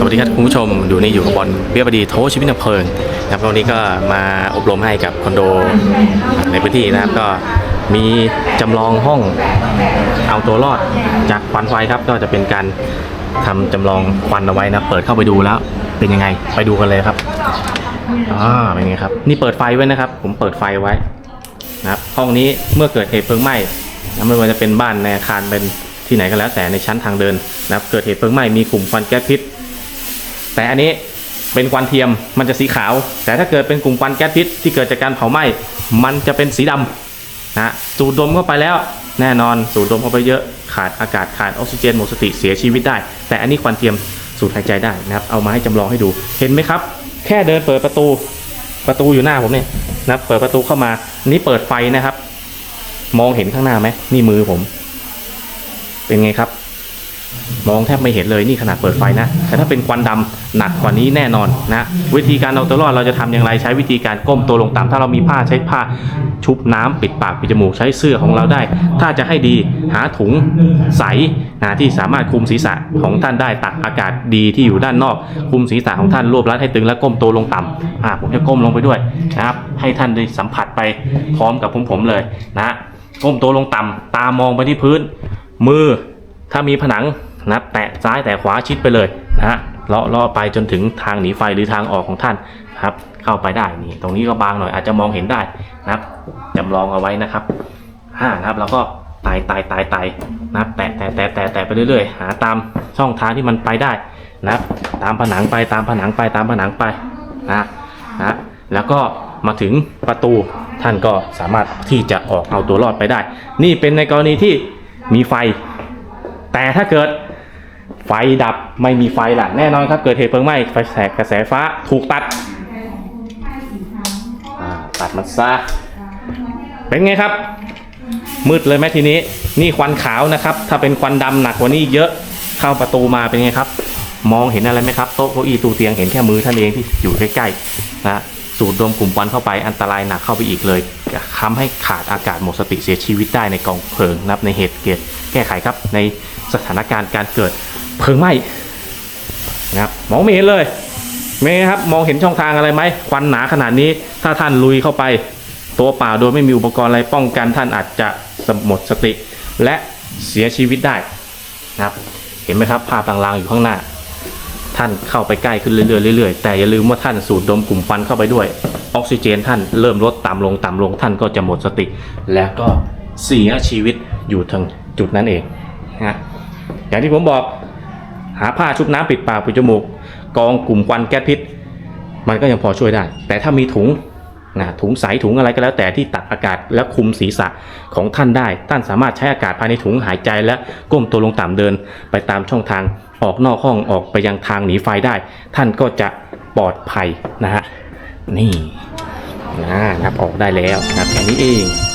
สวัสดีครับคุณผู้ชมดูนี่อยู่กับบอลเบี้ยบดีโทชีวินเพลิงนะครับวันนี้ก็มาอบรมให้กับคอนโดในพื้นที่นะครับก็มีจำลองห้องเอาตัวรอดจากควันไฟครับ ก็จะเป็นการทำจำลองควันเอาไว้นะเปิดเข้าไปดูแล้วเป็นยังไงไปดูกันเลยครับอ่าเป็นไงครับ นี่เปิดไฟไว้นะครับ ผมเปิดไฟไว้นะครับห้องนี้เมื่อเกิดเหตุเพลิงไหม้นะไม่ว่าจะเป็นบ้านในอาคารเป็นที่ไหนก็แล้วแต่ในชั้นทางเดินนะครับเกิดเหตุเพลิงไหม้มีกลุ่มควันแก๊สพิษ แต่อันนี้เป็นควันเทียมมันจะสีขาว แต่ถ้าเกิดเป็นกลุ่มควันแก๊สพิษที่เกิดจากการเผาไหม้มันจะเป็นสีดำนะสูดดมเข้าไปแล้ว แน่นอนสูดดมเข้าไปเยอะขาดอากาศขาดออกซิเจนหมดสติเสียชีวิตได้ แต่อันนี้ควันเทียมสูดหายใจได้นะครับ เอามาให้จำลองให้ดูเห็นไหมครับ แค่เดินเปิดประตูประตูอยู่หน้าผมเนี่ยนะเปิดประตูเข้ามานี่เปิดไฟนะครับ มองเห็นข้างหน้าไหมนี่มือผม เป็นไงครับ มองแทบไม่เห็นเลยนี่ขนาดเปิดไฟนะ แต่ถ้าเป็นควันดำหนักกว่านี้แน่นอนนะ วิธีการเอาตัวรอดเราจะทำอย่างไรใช้วิธีการก้มตัวลงต่ำถ้าเรามีผ้าใช้ผ้าชุบน้ำปิดปากปิดจมูกใช้เสื้อของเราได้ ถ้าจะให้ดีหาถุงใสนะที่สามารถคุมศีรษะของท่านได้ตักอากาศดีที่อยู่ด้านนอก คุมศีรษะของท่านรวบรัดให้ตึงและก้มตัวลงต่ำอ่าผมจะก้มลงไปด้วยนะครับ ให้ท่านได้สัมผัสไปพร้อมกับผมผมเลยนะก้มตัวลงต่ำตามองไปที่พื้น มือถ้ามีผนัง นะแตะซ้ายแตะขวาชิดไปเลยนะฮะเลาะเลาะไปจนถึงทางหนีไฟหรือทางออกของท่านนะครับ เข้าไปได้นี่ตรงนี้ก็บางหน่อยอาจจะมองเห็นได้นะครับจำลองเอาไว้นะครับห้านะครับแล้วก็ไต่ไต่ไต่ไต่นับแตะแตะแตะแตะแตะไปเรื่อยๆ หาตามช่องทางที่มันไปได้นะครับตามผนังไปตามผนังไปตามผนังไปนะนะแล้วก็มาถึงประตูท่านก็สามารถที่จะออกเอาตัวรอดไปได้ นี่เป็นในกรณีที่มีไฟ แต่ถ้าเกิด ไฟดับไม่มีไฟละแน่นอนครับ เกิดเหตุเพลิงไหม้ไฟแสกกระแสฟ้าถูกตัดตัดมันซะเป็นไงครับ มืดเลยไหมทีนี้ นี่ควันขาวนะครับ ถ้าเป็นควันดำหนักกว่านี้เยอะเข้าประตูมาเป็นไงครับ มองเห็นอะไรไหมครับโต๊ะเก้าอี้ตูเตียงเห็นแค่มือท่านเองที่อยู่ใกล้ๆนะสูดดมกลุ่มควันเข้าไปอันตรายหนักเข้าไปอีกเลยทำให้ขาดอากาศหมดสติเสียชีวิตได้ในกองเพลิงนะครับในเหตุเกิดแก้ไขครับ ในสถานการณ์การเกิด เพลิงไหม้นะครับมองไม่เห็นเลยเมครับมองเห็นช่องทางอะไรไหมควันหนาขนาดนี้ ถ้าท่านลุยเข้าไป ตัวเปล่าโดยไม่มีอุปกรณ์อะไรป้องกันท่านอาจจะหมดสติ และเสียชีวิตได้นะครับ เห็นไหมครับภาพลางๆอยู่ข้างหน้า ท่านเข้าไปใกล้ขึ้นเรื่อยๆเรื่อยๆแต่อย่าลืมว่าท่านสูดดมกลุ่มควันเข้าไปด้วย ออกซิเจนท่านเริ่มลดต่ำลงต่ำลงท่านก็จะหมดสติ แล้วก็เสียชีวิตอยู่ทางจุดนั้นเองนะอย่างที่ผมบอก หาผ้าชุบน้ำปิดปากปิดจมูก กองกลุ่มควันแก๊สพิษ มันก็ยังพอช่วยได้ แต่ถ้ามีถุงนะถุงใสถุงอะไรก็แล้วแต่ที่ตักอากาศและคุมศีรษะของท่านได้ ท่านสามารถใช้อากาศภายในถุงหายใจและก้มตัวลงต่ำเดิน ไปตามช่องทางออกนอกห้องออกไปยังทางหนีไฟได้ ท่านก็จะปลอดภัยนะฮะนี่นะนับออกได้แล้วนะแค่นี้เอง